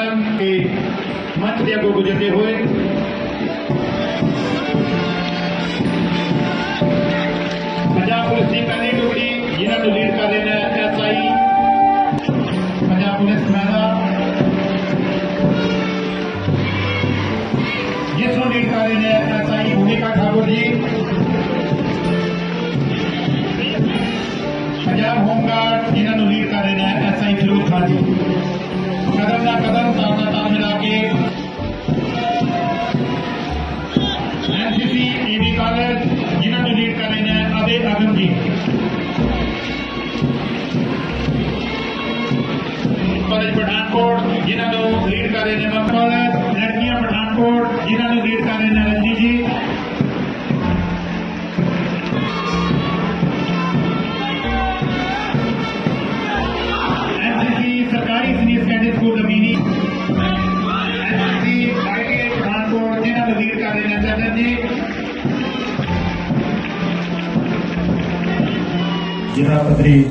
ਕਿ ਮੰਚ ਦੇ ਅੱਗੇ ਗੁਜ਼ਰਦੇ ਹੋਏ ਪੰਜਾਬ ਪੁਲਿਸ ਦੀ ਪਹਿਲੀ ਟੁਕੜੀ ਜਿਨ੍ਹਾਂ ਨੂੰ ਲੀਡ ਕਰ ਰਹੇ ਨੇ ਐਸਆਈ ਪੰਜਾਬ ਪੁਲਿਸ ਮਹਿਲਾ ਜਿਸ ਨੂੰ ਲੀਡ ਕਰ ਰਹੇ ਨੇ ਐਸਆਈ ਭੂਮਿਕਾ ਠਾਕੁਰ ਜੀ। ਪੰਜਾਬ ਹੋਮਗਾਰਡ ਜਿਨ੍ਹਾਂ ਨੂੰ ਲੀਡ ਕਰ ਰਹੇ ਨੇ ਐਸਆਈ ਫਿਰੋਜ਼ ਖਾਨ ਜੀ। ਕਦਮ ਨਾਲ ਕਦਮ ਤਾਲ ਨਾਲ ਤਾਲ ਮਿਲਾ ਕੇ। ਐਨਸੀਸੀ ਏਬੀ ਕਾਲਜ, ਜਿਨ੍ਹਾਂ ਨੂੰ ਲੀਡ ਕਰ ਰਹੇ ਨੇ ਅਬੇ ਅਗਮ ਜੀ। ਕਾਲਜ ਪਠਾਨਕੋਟ ਜਿਨ੍ਹਾਂ ਨੂੰ ਲੀਡ ਕਰ ਰਹੇ ਨੇ ਮਕਬਲ ਲੜਕੀਆਂ ਪਠਾਨਕੋਟ ਜਿਨ੍ਹਾਂ ਨੂੰ ਲੀਡ ਕਰ ਰਹੇ ਨੇ ਰਣਜੀਤ ਜੀ। ਜ਼ਿਲ੍ਹਾ ਪੱਧਰੀ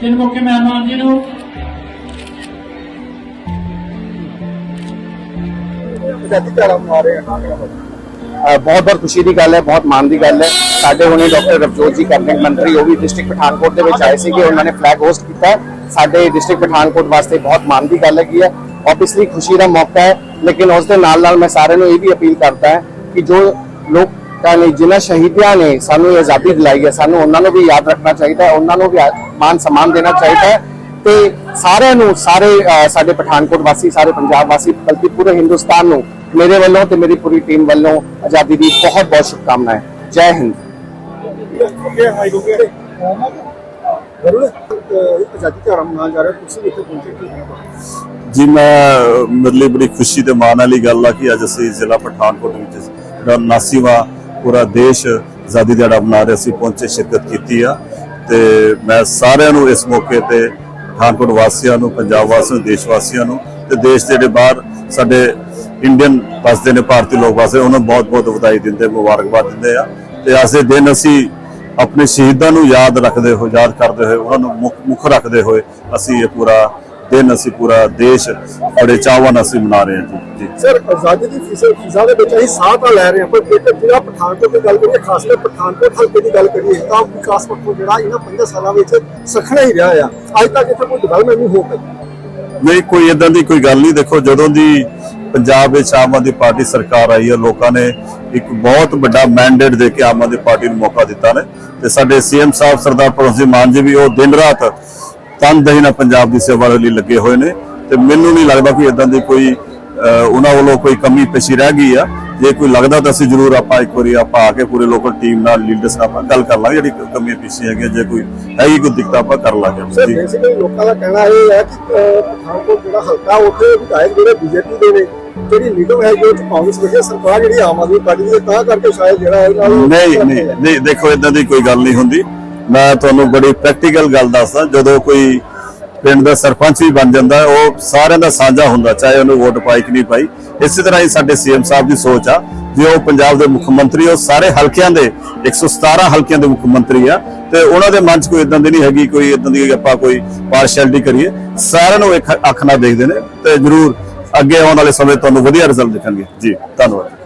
ਤਿੰਨ ਮੁੱਖ ਮਹਿਮਾਨ ਜੀ ਨੂੰ ਆਜ਼ਾਦੀ ਧਾਰਾ ਮਨਾ ਰਹੇ ਹਾਂ ਅ, ਬਹੁਤ ਬਹੁਤ ਖੁਸ਼ੀ ਦੀ ਗੱਲ ਹੈ ਬਹੁਤ ਮਾਣ ਦੀ ਗੱਲ ਹੈ ਸਾਡੇ ਹੁਣੇ ਡਾਕਟਰ ਰਵਜੋਤ ਜੀ ਕੈਬਨਿਟ ਮੰਤਰੀ ਉਹ ਵੀ ਡਿਸਟ੍ਰਿਕਟ ਪਠਾਨਕੋਟ ਦੇ ਵਿੱਚ ਆਏ ਸੀ ਕਿ ਉਹਨਾਂ ਨੇ ਫਲੈਗ ਹੋਸਟ ਕੀਤਾ ਹੈ। ਸਾਡੇ ਡਿਸਟ੍ਰਿਕਟ ਪਠਾਨਕੋਟ ਵਾਸਤੇ ਬਹੁਤ ਮਾਣ ਦੀ ਗੱਲ ਹੈਗੀ ਹੈ ਆਬਵੀਅਸਲੀ ਖੁਸ਼ੀ ਦਾ ਮੌਕਾ ਹੈ ਲੇਕਿਨ ਉਸ ਦੇ ਨਾਲ ਨਾਲ ਮੈਂ ਸਾਰਿਆਂ ਨੂੰ ਇਹ ਵੀ ਅਪੀਲ ਕਰਦਾ ਹਾਂ ਕਿ ਜੋ ਲੋਕਾਂ ਨੇ ਜਿਨ੍ਹਾਂ ਸ਼ਹੀਦਾਂ ਨੇ ਸਾਨੂੰ ਇਹ ਆਜ਼ਾਦੀ ਦਿਲਾਈ ਹੈ ਸਾਨੂੰ ਉਹਨਾਂ ਨੂੰ ਵੀ ਯਾਦ ਰੱਖਣਾ ਚਾਹੀਦਾ ਹੈ ਉਹਨਾਂ ਨੂੰ ਵੀ ਆ- ਮਾਨ ਸਨਮਾਨ ਦੇਣਾ ਚਾਹੀਦਾ ਹੈ ਤੇ ਸਾਰਿਆਂ ਨੂੰ ਸਾਰੇ ਅ, ਸਾਡੇ ਪਠਾਨਕੋਟ ਵਾਸੀ ਸਾਰੇ ਪੰਜਾਬ ਵਾਸੀ ਬਲਕਿ ਪੂਰੇ ਹਿੰਦੁਸਤਾਨ ਨੂੰ ਮੇਰੇ ਵੱਲੋਂ ਤੇ ਮੇਰੀ ਪੂਰੀ ਟੀਮ ਵੱਲੋਂ ਆਜ਼ਾਦੀ ਦੀ ਬਹੁਤ ਬਹੁਤ ਸ਼ੁਭਕਾਮਨਾਵਾਂ ਜੈ ਹਿੰਦ ਇਹ ਹਾਈ ਹੋ। ਗਏ ਜ਼ਰੂਰ ਆਜ਼ਾਦੀ ਧਾਰਾ ਮਨਾਉਣ ਜਾ ਰਹੇ ਹੋ, ਤੁਸੀਂ ਇੱਥੇ ਪਹੁੰਚੇ ਕੀ ਹੈ ਜੀ ਮੈਂ ਮੇਰੇ ਲਈ ਬੜੀ ਖੁਸ਼ੀ ਤੇ ਮਾਣ ਵਾਲੀ ਗੱਲ ਆ ਕਿ ਅੱਜ ਅਸੀਂ ਜ਼ਿਲ੍ਹਾ ਪਠਾਨਕੋਟ ਵਿੱਚ ਜਿਹੜਾ 79ਵਾਂ ਪੂਰਾ ਦੇਸ਼ ਆਜ਼ਾਦੀ ਦਿਹਾੜਾ ਮਨਾ ਰਿਹਾ ਸੀ, ਪਹੁੰਚੇ, ਸ਼ਿਰਕਤ ਕੀਤੀ ਆ। ਤੇ ਮੈਂ ਸਾਰਿਆਂ ਨੂੰ ਇਸ ਮੌਕੇ ਤੇ ਪਠਾਨਕੋਟ ਵਾਸੀਆਂ ਨੂੰ, ਪੰਜਾਬ ਵਾਸੀਆਂ ਨੂੰ, ਦੇਸ਼ ਵਾਸੀਆਂ ਨੂੰ ਤੇ ਦੇਸ਼ ਦੇ ਜਿਹੜੇ ਬਾਹਰ ਸਾਡੇ ਇੰਡੀਅਨ ਵਸਦੇ ਨੇ, ਭਾਰਤੀ ਲੋਕ ਵਸਦੇ ਉਹਨਾਂ ਨੂੰ ਬਹੁਤ ਬਹੁਤ ਵਧਾਈ ਦਿੰਦੇ, ਮੁਬਾਰਕਬਾਦ ਦਿੰਦੇ ਆ। ਤੇ ਅੱਜ ਦੇ ਦਿਨ ਅਸੀਂ ਆਪਣੇ ਸ਼ਹੀਦਾਂ ਨੂੰ ਯਾਦ ਰੱਖਦੇ ਹੋਏ, ਯਾਦ ਕਰਦੇ ਹੋਏ, ਉਹਨਾਂ ਨੂੰ ਮੁੱਖ ਮੁੱਖ ਰੱਖਦੇ ਹੋਏ ਅਸੀਂ ਇਹ ਪੂਰਾ ਦਿਨ ਅਸੀਂ ਪੂਰਾ ਦੇਸ਼ ਬੜੇ ਚਾਵਾਂ ਨਾਲ ਅਸੀਂ ਮਨਾ ਰਹੇ ਹਾਂ ਜੀ। ਸਰ ਆਜ਼ਾਦੀ ਦੀ ਫੀਸਦ ਫੀਸਾਂ ਦੇ ਵਿੱਚ ਅਸੀਂ ਸਾਹ ਤਾਂ ਲੈ ਰਹੇ ਹਾਂ ਪਰ ਜੇਕਰ ਜਿਹੜਾ ਪਠਾਨਕੋਟ ਦੀ ਗੱਲ ਕਰੀਏ ਖਾਸ ਕਰਕੇ ਪਠਾਨਕੋਟ ਹਲਕੇ ਦੀ ਗੱਲ ਕਰੀਏ ਤਾਂ ਵਿਕਾਸ ਪੱਖੋਂ ਜਿਹੜਾ ਇਹਨਾਂ 5 ਸਾਲਾਂ ਵਿੱਚ ਸਖਣਾ ਹੀ ਰਿਹਾ ਆ। ਅੱਜ ਤੱਕ ਇੱਥੇ ਕੋਈ ਡਿਵੈਲਪਮੈਂਟ ਨਹੀਂ ਹੋ ਪਾਈ। ਨਹੀਂ ਕੋਈ ਇਦਾਂ ਦੀ ਕੋਈ ਗੱਲ ਨਹੀਂ। ਦੇਖੋ ਜਦੋਂ ਦੀ ਪੰਜਾਬ ਵਿੱਚ ਆਮ ਆਦਮੀ ਪਾਰਟੀ ਸਰਕਾਰ ਆਈ ਹੈ ਲੋਕਾਂ ਨੇ ਇੱਕ ਬਹੁਤ ਵੱਡਾ ਮੈਂਡੇਟ ਦੇ ਕੇ ਆਮ ਆਦਮੀ ਪਾਰਟੀ ਨੂੰ ਮੌਕਾ ਦਿੱਤਾ ਨੇ। ਤੇ ਸਾਡੇ ਸੀਐਮ ਸਾਹਿਬ ਸਰਦਾਰ ਭਗਵੰਤ ਸਿੰਘ ਮਾਨ ਜੀ ਵੀ ਉਹ ਦਿਨ ਰਾਤ ਤਨਦੇਹੀ ਨਾਲ ਪੰਜਾਬ ਦੀ ਸੇਵਾ ਲਈ ਲੱਗੇ ਹੋਏ ਨੇ ਤੇ ਮੈਨੂੰ ਨਹੀਂ ਲੱਗਦਾ ਕੋਈ ਇਦਾਂ ਦੀ ਕੋਈ ਉਹਨਾਂ ਵੱਲੋਂ ਕੋਈ ਕਮੀ ਪੇਸ਼ੀ ਰਹਿ ਗਈ ਆ। ਜੇ ਕੋਈ ਲੱਗਦਾ ਤਾਂ ਅਸੀਂ ਜ਼ਰੂਰ ਆਪਾਂ ਇੱਕ ਵਾਰੀ ਆਪਾਂ ਆ ਕੇ ਪੂਰੇ ਲੋਕਲ ਟੀਮ ਨਾਲ ਲੀਡਰਸ ਨਾਲ ਆਪਾਂ ਗੱਲ ਕਰ ਲਾਂਗੇ ਜਿਹੜੀ ਕਮੀ ਪੇਸ਼ੀ ਹੈਗੀ ਜੇ ਕੋਈ ਹੈਗੀ ਕੋਈ ਦਿੱਕਤ ਆਪਾਂ ਕਰ ਲਾਂਗੇ। ਸਰ ਬੇਸਿਕਲੀ ਲੋਕਾਂ ਦਾ ਕਹਿਣਾ ਇਹ ਹੈ ਕਿ ਪਠਾਨਕੋਟ ਜਿਹੜਾ ਹਲਕਾ ਉੱਥੇ ਵਿਧਾਇਕ ਜਿਹੜੇ ਬੀਜੇਪੀ ਦੇ ਨੇ ਜਿਹੜੀ ਨਿਗਮ ਹੈ ਜੋ ਕਾਂਗਰਸ ਹੈ, ਸਰਕਾਰ ਜਿਹੜੀ ਆਮ ਆਦਮੀ ਪਾਰਟੀ ਦੀ ਹੈ, ਤਾਂ ਕਰਕੇ ਸ਼ਾਇਦ ਜਿਹੜਾ ਨਾਲ ਨਹੀਂ ਨਹੀਂ ਨਹੀਂ ਦੇਖੋ ਇਦਾਂ ਦੀ ਕੋਈ ਗੱਲ ਨਹੀਂ ਹੁੰਦੀ। ਮੈਂ ਤੁਹਾਨੂੰ ਬੜੀ ਪ੍ਰੈਕਟੀਕਲ ਗੱਲ ਦੱਸਦਾ, ਜਦੋਂ ਕੋਈ ਪਿੰਡ ਦਾ ਸਰਪੰਚ ਵੀ ਬਣ ਜਾਂਦਾ, ਉਹ ਸਾਰਿਆਂ ਦਾ ਸਾਂਝਾ ਹੁੰਦਾ, ਚਾਹੇ ਉਹਨੂੰ ਵੋਟ ਪਾਈ ਕਿ ਨਹੀਂ ਪਾਈ। ਇਸੇ ਤਰ੍ਹਾਂ ਹੀ ਸਾਡੇ ਸੀਐਮ ਸਾਹਿਬ ਦੀ ਸੋਚ ਆ, ਜੇ ਉਹ ਪੰਜਾਬ ਦੇ ਮੁੱਖ ਮੰਤਰੀ, ਉਹ ਸਾਰੇ ਹਲਕਿਆਂ ਦੇ 117 ਹਲਕਿਆਂ ਦੇ ਮੁੱਖ ਮੰਤਰੀ ਆ, ਤੇ ਉਹਨਾਂ ਦੇ ਮਨ 'ਚ ਕੋਈ ਇਦਾਂ ਦੀ ਨਹੀਂ ਹੈਗੀ, ਕੋਈ ਇਦਾਂ ਦੀ ਆਪਾਂ ਕੋਈ ਪਾਰਸ਼ੈਲਿਟੀ ਕਰੀਏ। ਸਾਰਿਆਂ ਨੂੰ ਇੱਕ ਅੱਖ ਨਾਲ ਦੇਖਦੇ ਨੇ, ਤੇ ਜ਼ਰੂਰ ਅੱਗੇ ਆਉਣ ਵਾਲੇ ਸਮੇਂ ਤੁਹਾਨੂੰ ਵਧੀਆ ਰਿਜ਼ਲਟ ਦਿਖਣਗੇ। ਜੀ, ਧੰਨਵਾਦ।